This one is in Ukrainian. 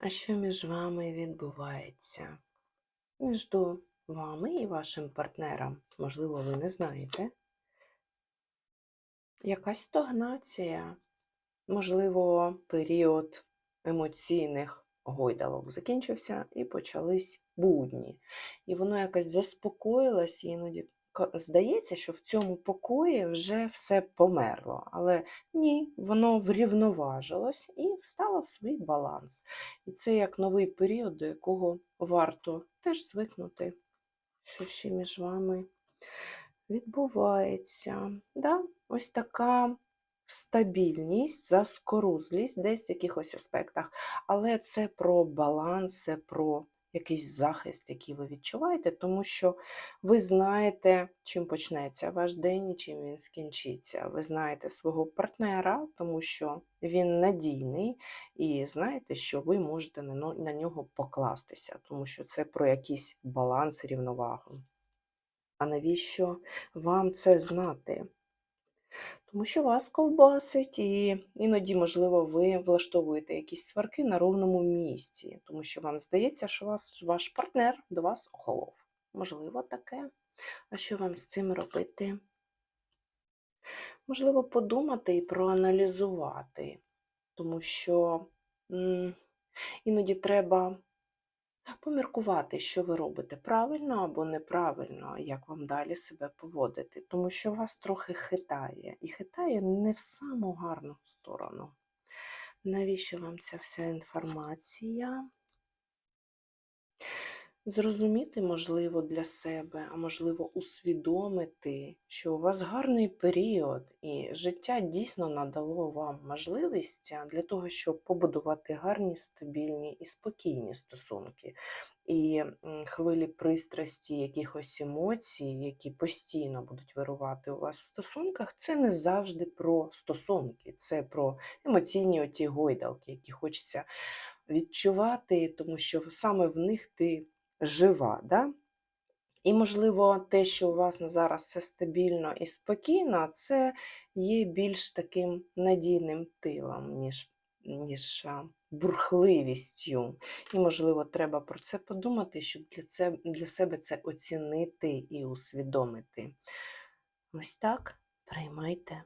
А що між вами відбувається? Між вами і вашим партнером, можливо, ви не знаєте. Якась стагнація, можливо, період емоційних гойдалок закінчився і почались будні. І воно якось заспокоїлось, іноді здається, що в цьому покої вже все померло. Але ні, воно врівноважилось і встало в свій баланс. І це як новий період, до якого варто теж звикнути, що ще між вами відбувається. Да? Ось така стабільність, заскорузлість десь в якихось аспектах. Але це про баланс, це про якийсь захист, який ви відчуваєте, тому що ви знаєте, чим почнеться ваш день і чим він скінчиться. Ви знаєте свого партнера, тому що він надійний, і знаєте, що ви можете на нього покластися, тому що це про якийсь баланс, рівновагу. А навіщо вам це знати? Тому що вас ковбасить, і іноді, можливо, ви влаштовуєте якісь сварки на ровному місці, тому що вам здається, що вас, ваш партнер до вас охолов. Можливо, таке. А що вам з цим робити? Можливо, подумати і проаналізувати, тому що іноді треба поміркувати, що ви робите правильно або неправильно, як вам далі себе поводити, тому що вас трохи хитає, і хитає не в саму гарну сторону. Навіщо вам ця вся інформація? Зрозуміти, можливо, для себе, а можливо, усвідомити, що у вас гарний період, і життя дійсно надало вам можливість для того, щоб побудувати гарні, стабільні і спокійні стосунки. І хвилі пристрасті, якихось емоцій, які постійно будуть вирувати у вас в стосунках, це не завжди про стосунки, це про емоційні оті гойдалки, які хочеться відчувати, тому що саме в них ти жива. Да? І, можливо, те, що у вас зараз все стабільно і спокійно, це є більш таким надійним тилом, ніж, ніж бурхливістю. І, можливо, треба про це подумати, щоб для, це, для себе це оцінити і усвідомити. Ось так приймайте